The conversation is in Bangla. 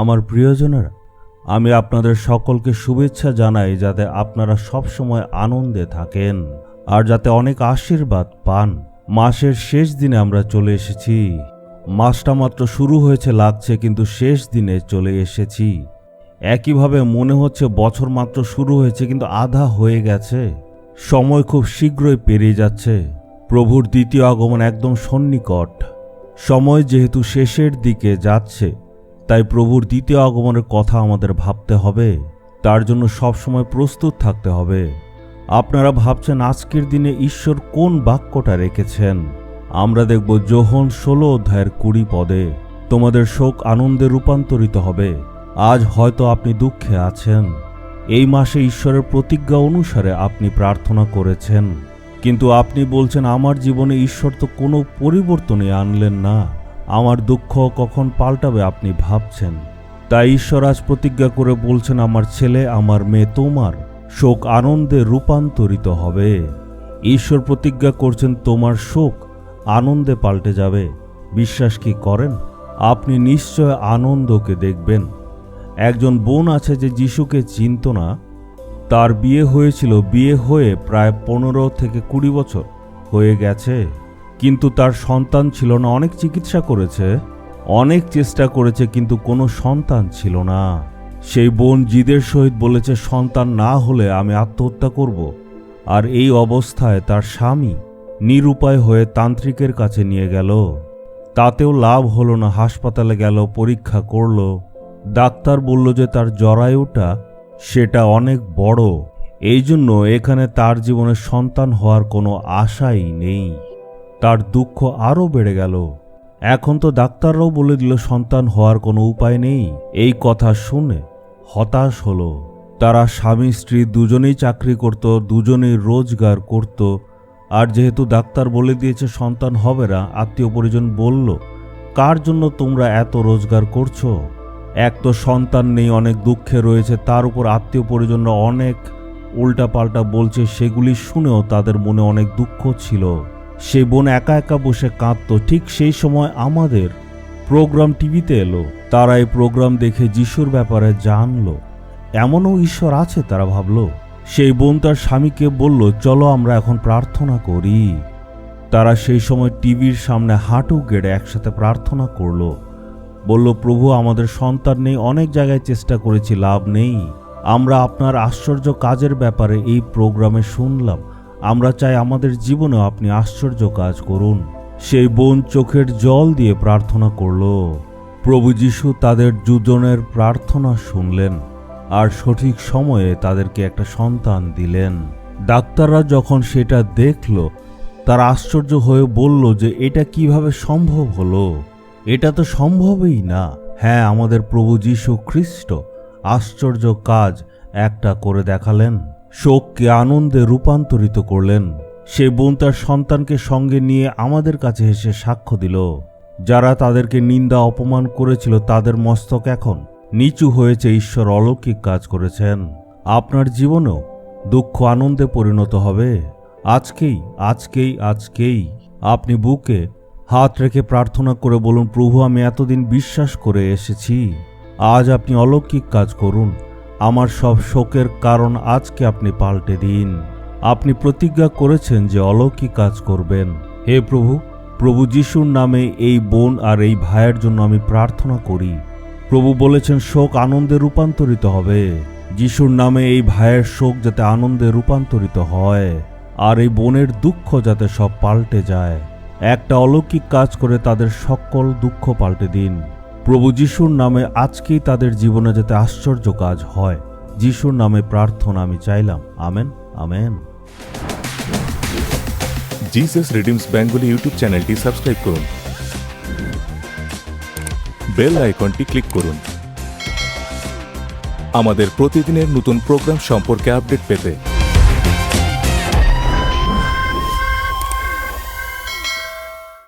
আমার প্রিয়জনেরা, আমি আপনাদের সকলকে শুভেচ্ছা জানাই যাতে আপনারা সবসময় আনন্দে থাকেন আর যাতে অনেক আশীর্বাদ পান। মাসের শেষ দিনে আমরা চলে এসেছি। মাসটা মাত্র শুরু হয়েছে লাগছে, কিন্তু শেষ দিনে চলে এসেছি। একইভাবে মনে হচ্ছে বছর মাত্র শুরু হয়েছে, কিন্তু আধা হয়ে গেছে। সময় খুব শীঘ্রই পেরিয়ে যাচ্ছে। প্রভুর দ্বিতীয় আগমন একদম সন্নিকট। সময় যেহেতু শেষের দিকে যাচ্ছে তাই প্রভুর দ্বিতীয় আগমনের কথা আমাদের ভাবতে হবে। তার জন্য সবসময় প্রস্তুত থাকতে হবে। আপনারা ভাবছেন আজকের দিনে ঈশ্বর কোন বাক্যটা রেখেছেন? আমরা দেখব যোহন ষোলো অধ্যায়ের কুড়ি পদে, তোমাদের শোক আনন্দে রূপান্তরিত হবে। আজ হয়তো আপনি দুঃখে আছেন। এই মাসে ঈশ্বরের প্রতিজ্ঞা অনুসারে আপনি প্রার্থনা করেছেন। কিন্তু আপনি বলছেন, আমার জীবনে ঈশ্বর তো কোনো পরিবর্তনই আনলেন না। আমার দুঃখ কখন পাল্টাবে আপনি ভাবছেন। তাই ঈশ্বর আজ প্রতিজ্ঞা করে বলছেন, আমার ছেলে, আমার মেয়ে তোমার শোক আনন্দে রূপান্তরিত হবে। ঈশ্বর প্রতিজ্ঞা করছেন, তোমার শোক আনন্দে পাল্টে যাবে। বিশ্বাস কি করেন? আপনি নিশ্চয় আনন্দকে দেখবেন। একজন বোন আছে যে যিশুকে চিনত না, তার বিয়ে হয়েছিল, বিয়ে হয়ে প্রায় পনেরো থেকে কুড়ি বছর হয়ে গেছে। কিন্তু তার সন্তান ছিল না। অনেক চিকিৎসা করেছে, অনেক চেষ্টা করেছে, কিন্তু কোনো সন্তান ছিল না। সেই বোন জিদের সহিত বলেছে, সন্তান না হলে আমি আত্মহত্যা করব। আর এই অবস্থায় তার স্বামী নিরুপায় হয়ে তান্ত্রিকের কাছে নিয়ে গেল। তাতেও লাভ হলো না, হাসপাতালে গেল, পরীক্ষা করল। ডাক্তার বলল যে তার জরায়ুটা সেটা অনেক বড়। এই জন্য এখানে তার জীবনে সন্তান হওয়ার কোনো আশাই নেই। তার দুঃখ আরও বেড়ে গেল। এখন তো ডাক্তাররাও বলে দিল সন্তান হওয়ার কোনো উপায় নেই। এই কথা শুনে হতাশ হলো। তারা স্বামী, স্ত্রী দুজনেই চাকরি করত, দুজনেই রোজগার করত। আর যেহেতু ডাক্তার বলে দিয়েছে সন্তান হবে না, আত্মীয় পরিজন বলল, কার জন্য তোমরা এত রোজগার করছ? এক তো সন্তান নেই, অনেক দুঃখে রয়েছে, তার উপর আত্মীয় পরিজনরা অনেক উল্টাপাল্টা বলছে, সেগুলি শুনেও তাদের মনে অনেক দুঃখ ছিল। সে বোন একা একা বসে কাঁদত। ঠিক সেই সময় আমাদের প্রোগ্রাম টিভিতে এলো। তারা এই প্রোগ্রাম দেখে যিশুর ব্যাপারে জানলো। এমনও ঈশ্বর আছে, তারা ভাবলো। সেই বোন তার স্বামীকে বলল, চলো আমরা এখন প্রার্থনা করি। তারা সেই সময় টিভির সামনে হাঁটু গেড়ে একসাথে প্রার্থনা করল। বলল, প্রভু, আমাদের সন্তান নেই, অনেক জায়গায় চেষ্টা করেছি, লাভ নেই। আমরা আপনার আশ্চর্য কাজের ব্যাপারে এই প্রোগ্রামে শুনলাম। আমরা চাই আমাদের জীবনেও আপনি আশ্চর্য কাজ করুন। সেই বোন চোখের জল দিয়ে প্রার্থনা করল, প্রভু যিশু তাদের দুজনের প্রার্থনা শুনলেন আর সঠিক সময়ে তাদেরকে একটা সন্তান দিলেন। ডাক্তাররা যখন সেটা দেখল, তার আশ্চর্য হয়ে বলল যে, এটা কীভাবে সম্ভব হলো? এটা তো সম্ভবই না। হ্যাঁ আমাদের প্রভু যীশু খ্রিস্ট, আশ্চর্য কাজ একটা করে দেখালেন। শোককে আনন্দে রূপান্তরিত করলেন। সে বোন তার সন্তানকে সঙ্গে নিয়ে আমাদের কাছে এসে সাক্ষ্য দিল। যারা তাদেরকে নিন্দা অপমান করেছিল, তাদের মস্তক এখন নিচু হয়েছে, ঈশ্বর অলৌকিক কাজ করেছেন। আপনার জীবনেও দুঃখ আনন্দে পরিণত হবে। আজকেই আজকেই আজকেই আপনি বুকে হাত রেখে প্রার্থনা করে বলুন, প্রভু, আমি এতদিন বিশ্বাস করে এসেছি। আজ আপনি অলৌকিক কাজ করুন। আমার সব শোকের কারণ আজকে আপনি পাল্টে দিন। আপনি প্রতিজ্ঞা করেছেন যে অলৌকিক কাজ করবেন। হে প্রভু প্রভু যিশুর নামে এই বোন আর এই ভাইয়ের জন্য আমি প্রার্থনা করি। প্রভু বলেছেন, শোক আনন্দে রূপান্তরিত হবে। যিশুর নামে এই ভাইয়ের শোক যাতে আনন্দে রূপান্তরিত হয়, আর এই বোনের দুঃখ যাতে সব পাল্টে যায়। একটা অলৌকিক কাজ করে তাদের সকল দুঃখ পাল্টে দিন। প্রভু যিশুর নামে আজকেই তাদের জীবনে যাতে আশ্চর্য কাজ হয়, যিশুর নামে প্রার্থনা আমি চাইলাম। Amen amen. Jesus redeems Bengali YouTube চ্যানেলটি সাবস্ক্রাইব করুন। বেল আইকনটি ক্লিক করুন। আমাদের প্রতিদিনের নতুন প্রোগ্রাম সম্পর্কে আপডেট পেতে